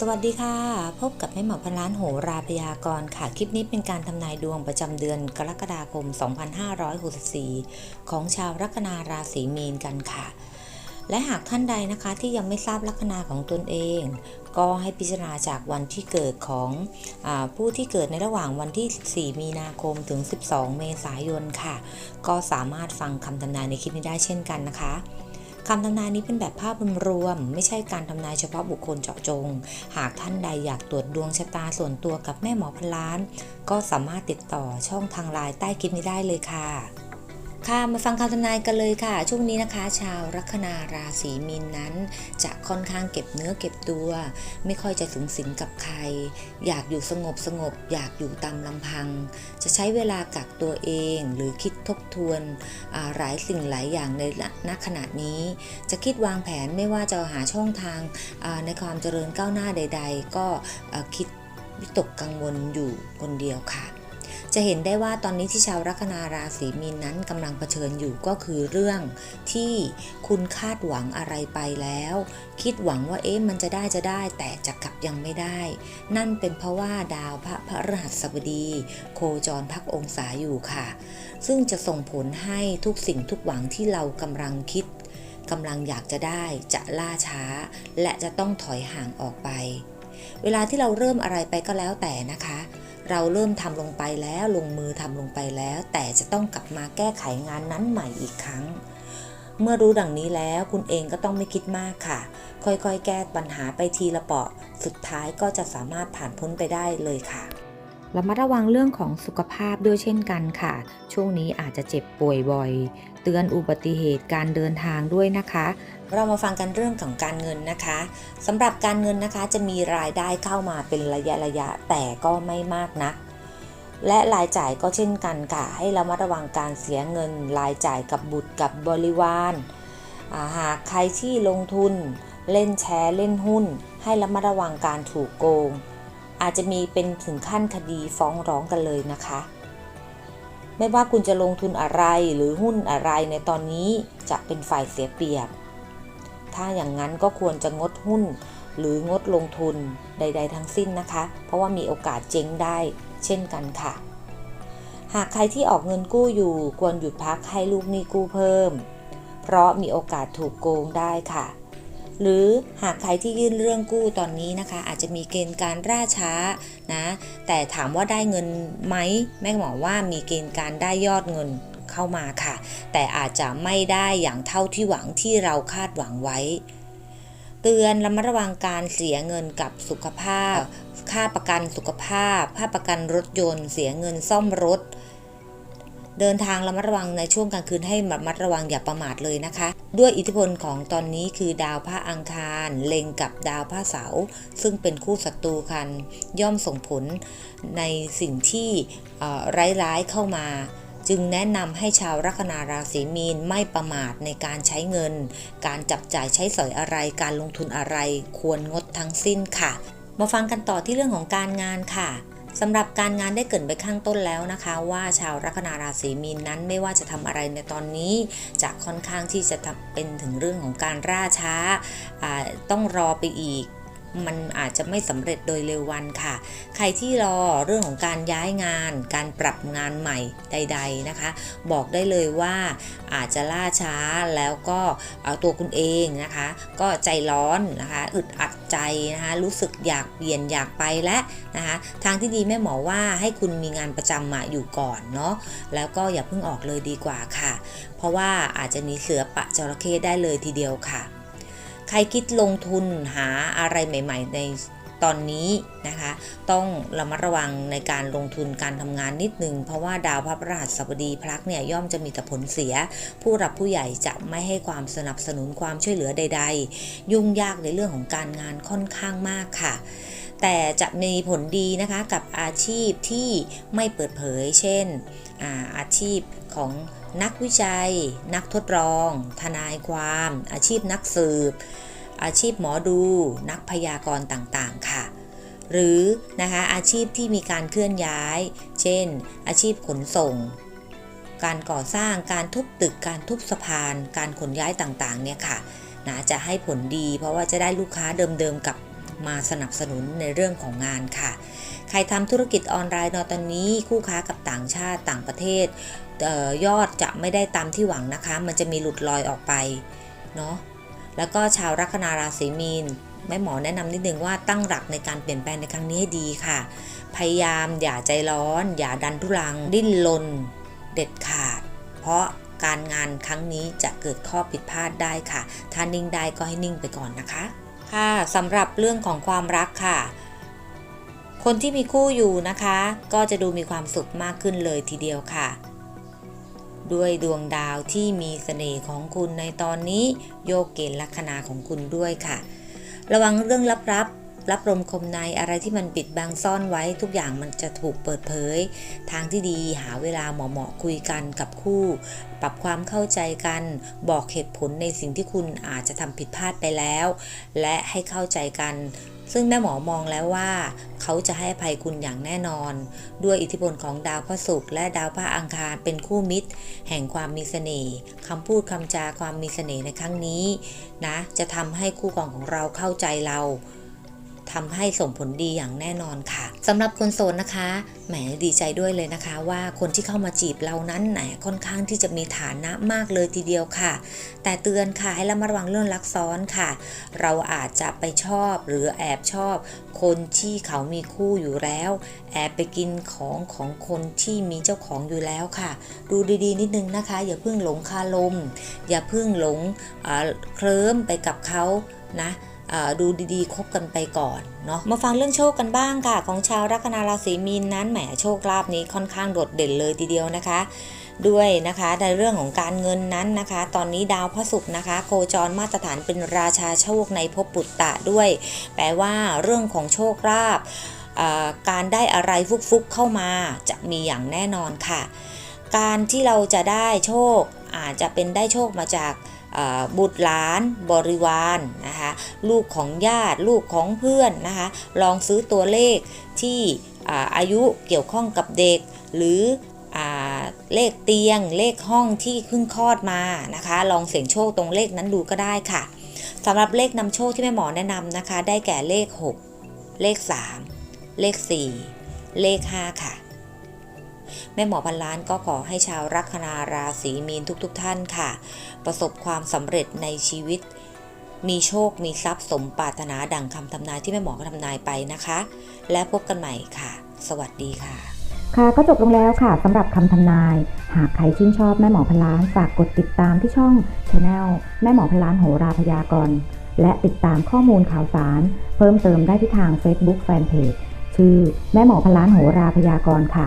สวัสดีค่ะ พบกับแม่หมอพันล้านโหราพยากรณ์ค่ะ คลิปนี้เป็นการทำนายดวงประจำเดือนกรกฎาคม 2564 ของชาวลัคนาราศีมีนกันค่ะ และหากท่านใดนะคะที่ยังไม่ทราบลัคนาของตนเอง ก็ให้พิจารณาจากวันที่เกิดของอผู้ที่เกิดในระหว่างวันที่ 14 มีนาคมถึง 12 เมษายนค่ะ ก็สามารถฟังคำทำนายในคลิปนี้ได้เช่นกันนะคะ คำทำนายนี้เป็นแบบภาพรวม ไม่ใช่การทำนายเฉพาะบุคคลเจาะจง หากท่านใดอยากตรวจดวงชะตาส่วนตัวกับแม่หมอพล้าน ก็สามารถติดต่อช่องทางไลน์ใต้คลิปนี้ได้เลยค่ะ ค่ะมาฟังคำทำนายกันเลยค่ะ ช่วงนี้นะคะ ชาวลัคนาราศีมีนนั้น จะค่อนข้างเก็บเนื้อเก็บตัว ไม่ค่อยจะสูงสิงกับใคร อยากอยู่สงบสงบ อยากอยู่ตามลำพัง จะใช้เวลากักตัวเองหรือคิดทบทวนหลายสิ่งหลายอย่างในณขณะนี้ จะคิดวางแผนไม่ว่าจะหาช่องทางในความเจริญก้าวหน้าใด ๆ ก็คิดวิตกกังวลอยู่คนเดียวค่ะ จะเห็นได้ว่าตอนนี้ที่ชาวลัคนาราศีมีนนั้นกำลังเผชิญอยู่ก็คือเรื่องที่คุณคาดหวังอะไรไปแล้ว คิดหวังว่าเอ๊ะมันจะได้จะได้ แต่จะกลับยังไม่ได้ นั่นเป็นเพราะว่าดาวพระพระหัสบดี โคจรพักองศาอยู่ค่ะ ซึ่งจะส่งผลให้ทุกสิ่งทุกหวังที่เรากำลังคิดกำลังอยากจะได้จะล่าช้า และจะต้องถอยห่างออกไป เวลาที่เราเริ่มอะไรไปก็แล้วแต่นะคะ เราเริ่มทำลงไปแล้วลงมือทำลงไปแล้ว แต่จะต้องกลับมาแก้ไขงานนั้นใหม่อีกครั้ง เมื่อรู้ดังนี้แล้วคุณเองก็ต้องไม่คิดมากค่ะ ค่อยๆ แก้ปัญหาไปทีละเปาะ สุดท้ายก็จะสามารถผ่านพ้นไปได้เลยค่ะระมัดระวังเรื่องของสุขภาพด้วยเช่นกันค่ะ ช่วงนี้อาจจะเจ็บป่วยบ่อย เตือนอุบัติเหตุการเดินทางด้วยนะคะ เรามาฟังกันเรื่องของการเงินนะคะสำหรับการเงินนะคะจะมีรายได้เข้ามาเป็นระยะระยะแต่ก็ไม่มากนัก และรายจ่ายก็เช่นกันค่ะให้ระมัดระวังการเสียเงิน รายจ่ายกับบุตรกับบริวาราหากใครที่ลงทุนเล่นแชร์เล่นหุ้น ให้ระมัดระวังการถูกโกง อาจจะมีเป็นถึงขั้นคดีฟ้องร้องกันเลยนะคะ ไม่ว่าคุณจะลงทุนอะไรหรือหุ้นอะไรในตอนนี้จะเป็นฝ่ายเสียเปรียบ ถ้าอย่างนั้นก็ควรจะงดหุ้น หรืองดลงทุนใด ๆ ทั้งสิ้นนะคะ เพราะว่ามีโอกาสเจ๊งได้ เช่นกันค่ะ หากใครที่ออกเงินกู้อยู่ควรหยุดพักให้ลูกหนี้กู้เพิ่ม เพราะมีโอกาสถูกโกงได้ค่ะหรือหากใครที่ยื่นเรื่องกู้ตอนนี้นะคะ อาจจะมีเกณฑ์การล่าช้านะ แต่ถามว่าได้เงินไหมแม่หมอว่ามีเกณฑ์การได้ยอดเงิน เข้ามาค่ะ แต่อาจจะไม่ได้อย่างเท่าที่หวังที่เราคาดหวังไว้ เตือนระมัดระวังการเสียเงินกับสุขภาพ ค่าประกันสุขภาพ ค่าประกันรถยนต์ เสียเงินซ่อมรถเดินทางระมัดระวังในช่วงกลางคืนให้ระมัดระวังอย่าประมาทเลยนะคะ ด้วยอิทธิพลของตอนนี้คือดาวพระอังคาร เล็งกับดาวพระเสาร์ซึ่งเป็นคู่ศัตรูกัน ย่อมส่งผลในสิ่งที่ร้ายๆเข้ามา จึงแนะนำให้ชาวลัคนาราศีมีนไม่ประมาทในการใช้เงิน การจับจ่ายใช้สอยอะไร การลงทุนอะไร ควรงดทั้งสิ้นค่ะ มาฟังกันต่อที่เรื่องของการงานค่ะสำหรับการงานได้เกรินไปข้างต้นแล้วนะคะ ว่าชาวลัคนาราศีมีนนั้นไม่ว่าจะทำอะไรในตอนนี้จะค่อนข้างที่จะเป็นถึงเรื่องของการล่าช้าต้องรอไปอีก มันอาจจะไม่สำเร็จโดยเร็ววันค่ะ ใครที่รอเรื่องของการย้ายงาน การปรับงานใหม่ใด ๆนะคะ บอกได้เลยว่าอาจจะล่าช้าแล้วก็เอาตัวคุณเองนะคะ ก็ใจร้อนนะคะ อึดอัดใจนะคะ รู้สึกอยากเปลี่ยนอยากไปและนะคะทางที่ดีแม่หมอว่าให้คุณมีงานประจำมาอยู่ก่อนเนาะแล้วก็อย่าเพิ่งออกเลยดีกว่าค่ะ เพราะว่าอาจจะหนีเสือปะจระเข้ได้เลยทีเดียวค่ะ ใครคิดลงทุนหาอะไรใหม่ ๆ ในตอนนี้นะคะ ต้องระมัดระวังในการลงทุนการทำงานนิดนึง เพราะว่าดาวพระพฤหัสบดีพลักเนี่ยย่อมจะมีแต่ผลเสีย ผู้รับผู้ใหญ่จะไม่ให้ความสนับสนุนความช่วยเหลือใด ๆ ยุ่งยากในเรื่องของการงานค่อนข้างมากค่ะแต่จะมีผลดีนะคะกับอาชีพที่ไม่เปิดเผย เช่นอาอาชีพของ นักวิจัย นักทดลอง ทนายความ อาชีพนักสืบ อาชีพหมอดู นักพยากรณ์ต่างๆ ค่ะ หรือนะคะอาชีพที่มีการเคลื่อนย้าย เช่น อาชีพขนส่ง การก่อสร้าง การทุบตึก การทุบสะพาน การขนย้ายต่างๆ เนี่ยค่ะนะจะให้ผลดี เพราะว่าจะได้ลูกค้าเดิมๆกับมาสนับสนุนในเรื่องของงานค่ะ ใครทำธุรกิจออนไลน์นอตอนนี้ คู่ค้ากับต่างชาติต่างประเทศ ยอดจะไม่ได้ตามที่หวังนะคะ มันจะมีหลุดลอยออกไปเนาะแล้วก็ชาวลัคนาราศีมีนแม่หมอแนะนำนิดนึงว่าตั้งหลักในการเปลี่ยนแปลงในครั้งนี้ให้ดีค่ะ พยายามอย่าใจร้อน อย่าดันทุรัง ดิ้นรนเด็ดขาด เพราะการงานครั้งนี้จะเกิดข้อผิดพลาดได้ค่ะ ถ้านิ่งได้ก็ให้นิ่งไปก่อนนะคะ ค่ะสำหรับเรื่องของความรักค่ะ คนที่มีคู่อยู่นะคะ ก็จะดูมีความสุขมากขึ้นเลยทีเดียวค่ะ ด้วยดวงดาวที่มีเสน่ห์ของคุณในตอนนี้โยกเกณฑ์ลัคนาของคุณด้วยค่ะ ระวังเรื่องลับๆรับลมคมในอะไรที่มันปิดบังซ่อนไว้ทุกอย่างมันจะถูกเปิดเผย ทางที่ดีหาเวลาเหมาะๆคุยกันกับคู่ ปรับความเข้าใจกัน บอกเหตุผลในสิ่งที่คุณอาจจะทำผิดพลาดไปแล้ว และให้เข้าใจกันซึ่งแม่หมอมองแล้วว่า เขาจะให้อภัยคุณอย่างแน่นอน ด้วยอิทธิพลของดาวพระศุกร์และดาวพระอังคารเป็นคู่มิตร แห่งความมีเสน่ห์คำพูดคำจาความมีเสน่ห์ในครั้งนี้นะจะทำให้คู่ของของเราเข้าใจเรา ทำให้ส่งผลดีอย่างแน่นอนค่ะสำหรับคนโสดนะคะ แหมดีใจด้วยเลยนะคะ ว่าคนที่เข้ามาจีบเรานั้นแหนค่อนข้างที่จะมีฐานะมากเลยทีเดียวค่ะ แต่เตือนค่ะให้ระมัดระวังเรื่องรักซ้อนค่ะ เราอาจจะไปชอบหรือแอบชอบ คนที่เขามีคู่อยู่แล้ว แอบไปกินของของคนที่มีเจ้าของอยู่แล้วค่ะ ดูดีๆนิดนึงนะคะ อย่าเพิ่งหลงคาลม อย่าเพิ่งหลงเคลิ้มไปกับเขานะ ดูดีๆ คบกันไปก่อนเนาะมาฟังเรื่องโชคกันบ้างค่ะ ของชาวลัคนาราศีมีนนั้นแหมโชคลาภนี้ค่อนข้างโดดเด่นเลยทีเดียวนะคะ ด้วยนะคะในเรื่องของการเงินนั้นนะคะ ตอนนี้ดาวพระศุกร์นะคะ โคจรมาตรฐานเป็นราชาโชคในภพปุตตะด้วย แปลว่าเรื่องของโชคลาภการได้อะไรฟุกๆเข้ามาจะมีอย่างแน่นอนค่ะ การที่เราจะได้โชคอาจจะเป็นได้โชคมาจาก บุตรหลานบริวารนนะคะลูกของญาติลูกของเพื่อนนะคะลองซื้อตัวเลขที่อาอายุเกี่ยวข้องกับเด็ก หรืออเลขเตียงเลขห้องที่เพิ่งคลอดมานะคะ ลองเสี่ยงโชคตรงเลขนั้นดูก็ได้ค่ะสำหรับเลขนำโชคที่แม่หมอแนะนำนะคะ ได้แก่เลข 6 เลข 3 เลข 4 เลข 5 ค่ะ แม่หมอพันล้านก็ขอให้ชาวลัคนาราศีมีนทุกๆทท่านค่ะ ประสบความสำเร็จในชีวิต มีโชคมีทรัพย์สมปรารถนาดังคำทำนายที่แม่หมอทำนายไปนะคะ และพบกันใหม่ค่ะ สวัสดีค่ะ ค่ะก็จบลงแล้วค่ะสำหรับคำทำนาย หากใครชื่นชอบแม่หมอพันล้านฝากกดติดตามที่ช่อง Channel แม่หมอพันล้านโหราพยากรณ์และติดตามข้อมูลข่าวสาร เพิ่มเติมได้ที่ทาง Facebook Fanpage ชื่อแม่หมอพนล้านโหราพยากรณ์ค่ะ